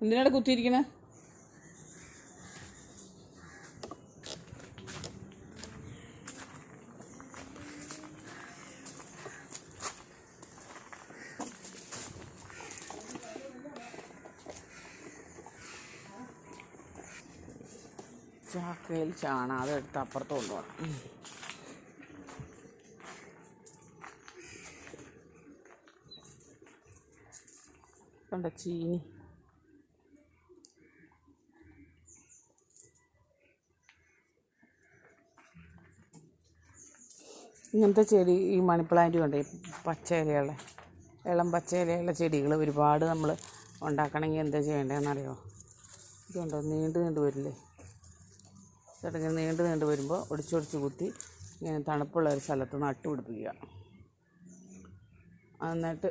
എന്തിനാണ് കുത്തിയിരിക്കണേ? ചാക്കയിൽ ചാണ അതെടുത്ത് അപ്പുറത്ത് കൊണ്ടുപോകണം. കണ്ട ചീനി. ഇങ്ങനത്തെ ചെടി ഈ മണിപ്ലാന്റും ഉണ്ട് പച്ച ഇലയുള്ള ഇളം പച്ച ഇലയുള്ള ചെടികൾ ഒരുപാട് നമ്മൾ ഉണ്ടാക്കണമെങ്കിൽ എന്താ ചെയ്യേണ്ടതെന്നറിയോ? ഇതുണ്ടോ നീണ്ടു നീണ്ടു വരില്ലേ? ചേട്ടങ്ങനെ നീണ്ടു നീണ്ടു വരുമ്പോൾ ഒടിച്ചൊടിച്ച് കുത്തി ഇങ്ങനെ തണുപ്പുള്ള ഒരു സ്ഥലത്ത് നട്ടു പിടിപ്പിക്കുക. എന്നിട്ട്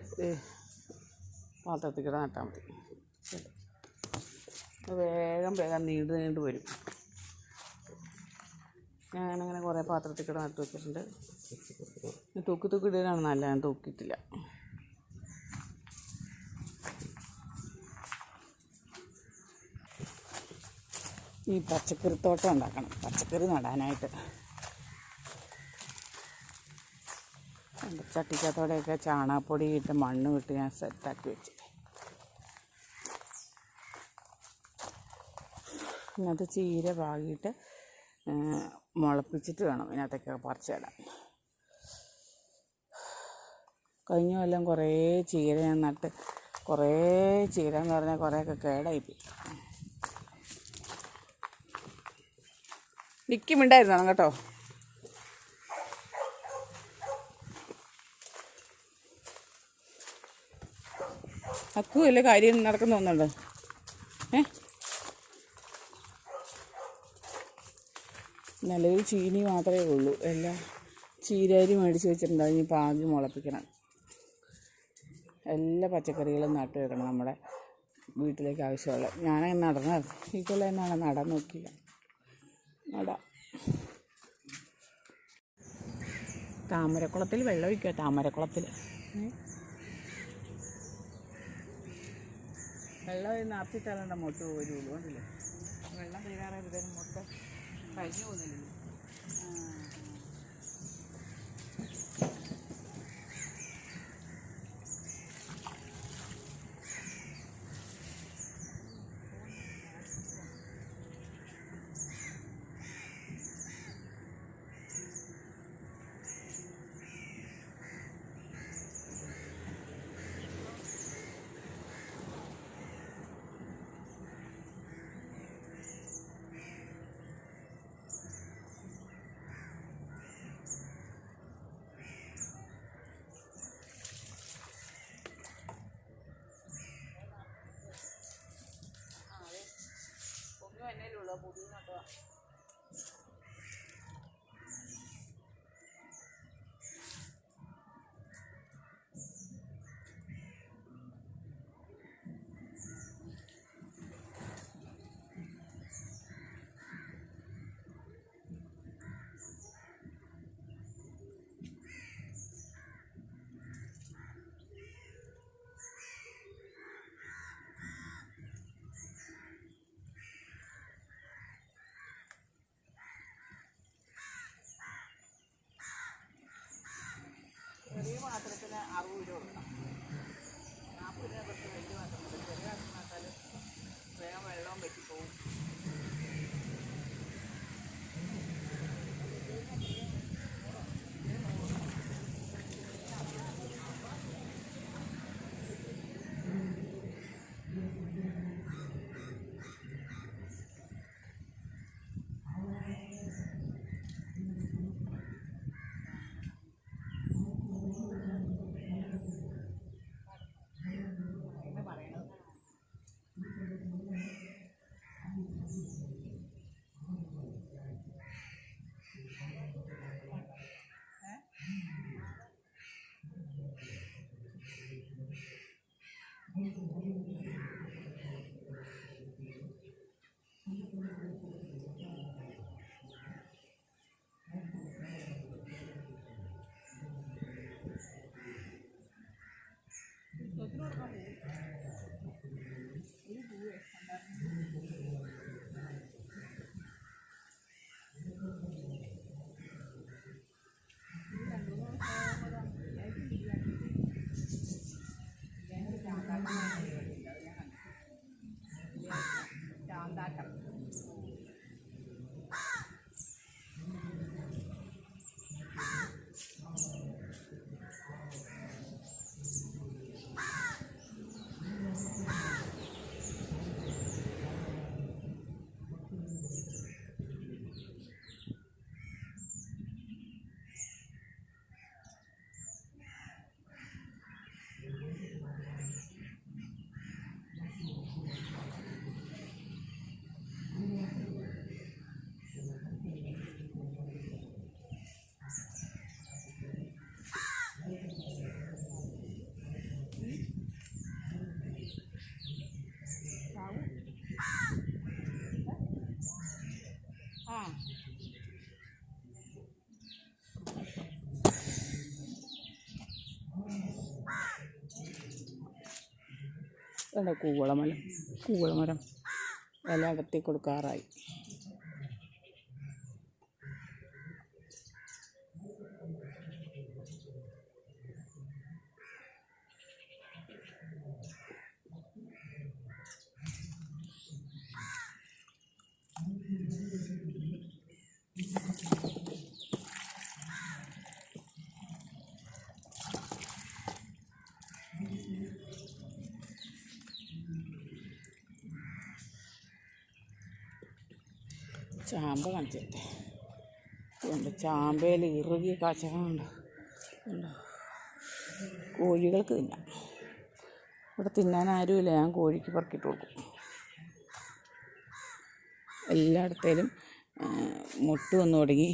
പാത്രത്തിക്കിട നട്ടാൽ മതി. വേഗം വേഗം നീണ്ടു നീണ്ടു വരും. ഞാനങ്ങനെ കുറേ പാത്രത്തിൽ കൂടെ നട്ടു വെച്ചിട്ടുണ്ട്. തൂക്കി തൂക്കി ഇടുകയാണ് നല്ല ഞാൻ തൂക്കിയിട്ടില്ല. ഈ പച്ചക്കറിത്തോട്ടം ഉണ്ടാക്കണം. പച്ചക്കറി നടാനായിട്ട്. ചട്ടിക്കത്തോടെയൊക്കെ ചാണകപ്പൊടി ഇട്ട് മണ്ണ് വിട്ട് ഞാൻ സെറ്റാക്കി വെച്ചു. ഇന്നത്തെ ചീര പാകിയിട്ട് മുളപ്പിച്ചിട്ട് വേണം. ഇതിനകത്തൊക്കെ പറിച്ചിടാൻ. കഴിഞ്ഞ കൊല്ലം കുറേ ചീര ഞാൻ നട്ട്. കുറേ ചീര എന്ന് പറഞ്ഞാൽ കുറേയൊക്കെ കേടായിപ്പോയി. നിൽക്കുമുണ്ടായിരുന്നു കേട്ടോ? അക്കു വല്ല കാര്യം നടക്കുന്ന ഒന്നുണ്ട് ഏ? നിലവിൽ ചീനി മാത്രമേ ഉള്ളൂ. എല്ലാം ചീരരി മേടിച്ച് വെച്ചിട്ടുണ്ടാവും. ഇനി പാകി മുളപ്പിക്കണം. എല്ലാ പച്ചക്കറികളും നട്ടു വെക്കണം നമ്മുടെ വീട്ടിലേക്ക് ആവശ്യമുള്ള. ഞാനങ്ങനെ നടന്ന ഈ കൊല്ലം എന്നാണ് നടാൻ നോക്കിയില്ല നടാം. താമരക്കുളത്തിൽ വെള്ളം ഒഴിക്കുക താമരക്കുളത്തിൽ. വെള്ളം നിറച്ചിട്ടാലണ്ട മുട്ട പോരുള്ളൂ കണ്ടില്ലേ? വെള്ളം തീരാറായപ്പോഴത്തേനും മുട്ട കഴിഞ്ഞു പോകുന്നില്ലല്ലോ. Bodi. പാത്രത്തിന് അറുപത് രൂപ ഇതാണ് കൂവളമരം ഇല അടർത്തി കൊടുക്കാറായി. ചാമ്പ കാണിച്ചിട്ടെ ഉണ്ട് ചാമ്പയിൽ ഇറുകിയ കാച്ചകളുണ്ട് കോഴികൾക്ക് തിന്നാം. ഇവിടെ തിന്നാൻ ആരുമില്ല. ഞാൻ കോഴിക്ക് പറക്കിയിട്ട് കൊടുക്കും. എല്ലായിടത്തേലും മുട്ട വന്നു തുടങ്ങി.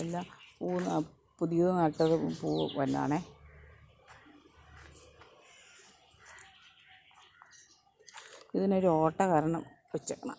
എല്ലാം പൂ പുതിയത് നട്ടത് പൂ വന്നാണേ. ഇതിനൊരു ഓട്ട കാരണം വെച്ചേക്കണം.